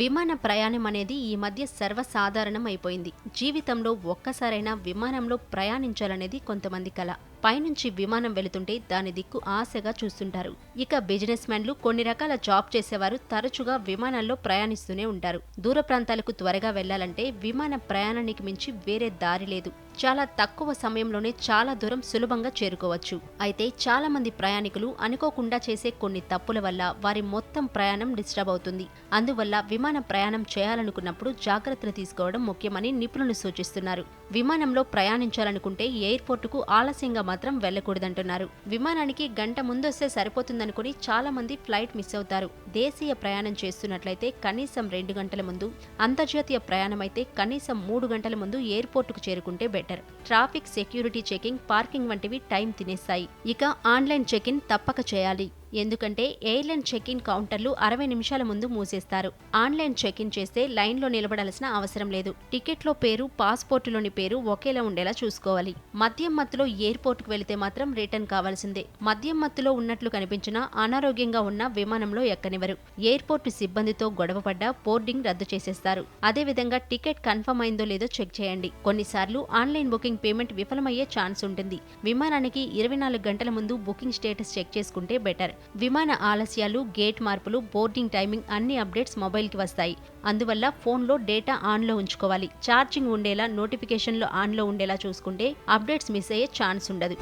విమాన ప్రయాణం అనేది ఈ మధ్య సర్వసాధారణం అయిపోయింది జీవితంలో ఒక్కసారైనా విమానంలో ప్రయాణించాలనేది కొంతమంది కళ పైనుంచి విమానం వెళుతుంటే దాని దిక్కు ఆశగా చూస్తుంటారు. ఇక బిజినెస్ మ్యాన్లు కొన్ని రకాల జాబ్ చేసేవారు తరచుగా విమానాల్లో ప్రయాణిస్తూనే ఉంటారు. దూర ప్రాంతాలకు త్వరగా వెళ్ళాలంటే విమాన ప్రయాణానికి మించి వేరే దారి లేదు. చాలా తక్కువ సమయంలోనే చాలా దూరం సులభంగా చేరుకోవచ్చు. అయితే చాలా మంది ప్రయాణికులు అనుకోకుండా చేసే కొన్ని తప్పుల వల్ల వారి మొత్తం ప్రయాణం డిస్టర్బ్ అవుతుంది. అందువల్ల విమాన ప్రయాణం చేయాలనుకున్నప్పుడు జాగ్రత్తలు తీసుకోవడం ముఖ్యమని నిపుణులు సూచిస్తున్నారు. విమానంలో ప్రయాణించాలనుకుంటే ఎయిర్పోర్టుకు ఆలస్యంగా మాత్రం వెళ్ళకూడదంటున్నారు విమానానికి గంట ముందొస్తే సరిపోతుందనుకుని చాలా మంది ఫ్లైట్ మిస్ అవుతారు. దేశీయ ప్రయాణం చేస్తున్నట్లయితే కనీసం రెండు గంటల ముందు అంతర్జాతీయ ప్రయాణం అయితే కనీసం మూడు గంటల ముందు ఎయిర్పోర్టుకు చేరుకుంటే better. Traffic security checking parking వంటివి టైం తినేస్తాయి. ఇక ఆన్లైన్ చెక్ ఇన్ తప్పక చేయాలి. ఎందుకంటే ఎయిర్లైన్ చెక్ ఇన్ కౌంటర్లు అరవై నిమిషాల ముందు మూసేస్తారు. ఆన్లైన్ చెక్ ఇన్ చేస్తే లైన్లో నిలబడాల్సిన అవసరం లేదు. టికెట్లో పేరు పాస్పోర్టులోని పేరు ఒకేలా ఉండేలా చూసుకోవాలి. మద్యం మత్తులో ఎయిర్పోర్ట్కు వెళితే మాత్రం రిటర్న్ కావాల్సిందే. మద్యం మత్తులో ఉన్నట్లు కనిపించినా అనారోగ్యంగా ఉన్న విమానంలో ఎక్కనివ్వరు. ఎయిర్పోర్టు సిబ్బందితో గొడవపడ్డా బోర్డింగ్ రద్దు చేసేస్తారు. అదేవిధంగా టికెట్ కన్ఫర్మ్ అయిందో లేదో చెక్ చేయండి. కొన్నిసార్లు ఆన్లైన్ బుకింగ్ పేమెంట్ విఫలమయ్యే ఛాన్స్ ఉంటుంది. విమానానికి ఇరవై నాలుగు గంటల ముందు బుకింగ్ స్టేటస్ చెక్ చేసుకుంటే బెటర్. విమాన ఆలస్యాలు గేట్ మార్పులు బోర్డింగ్ టైమింగ్ అన్ని అప్డేట్స్ మొబైల్కి వస్తాయి. అందువల్ల ఫోన్లో డేటా ఆన్లో ఉంచుకోవాలి. ఛార్జింగ్ ఉండేలా నోటిఫికేషన్లు ఆన్లో ఉండేలా చూసుకుంటే అప్డేట్స్ మిస్ అయ్యే ఛాన్స్ ఉండదు.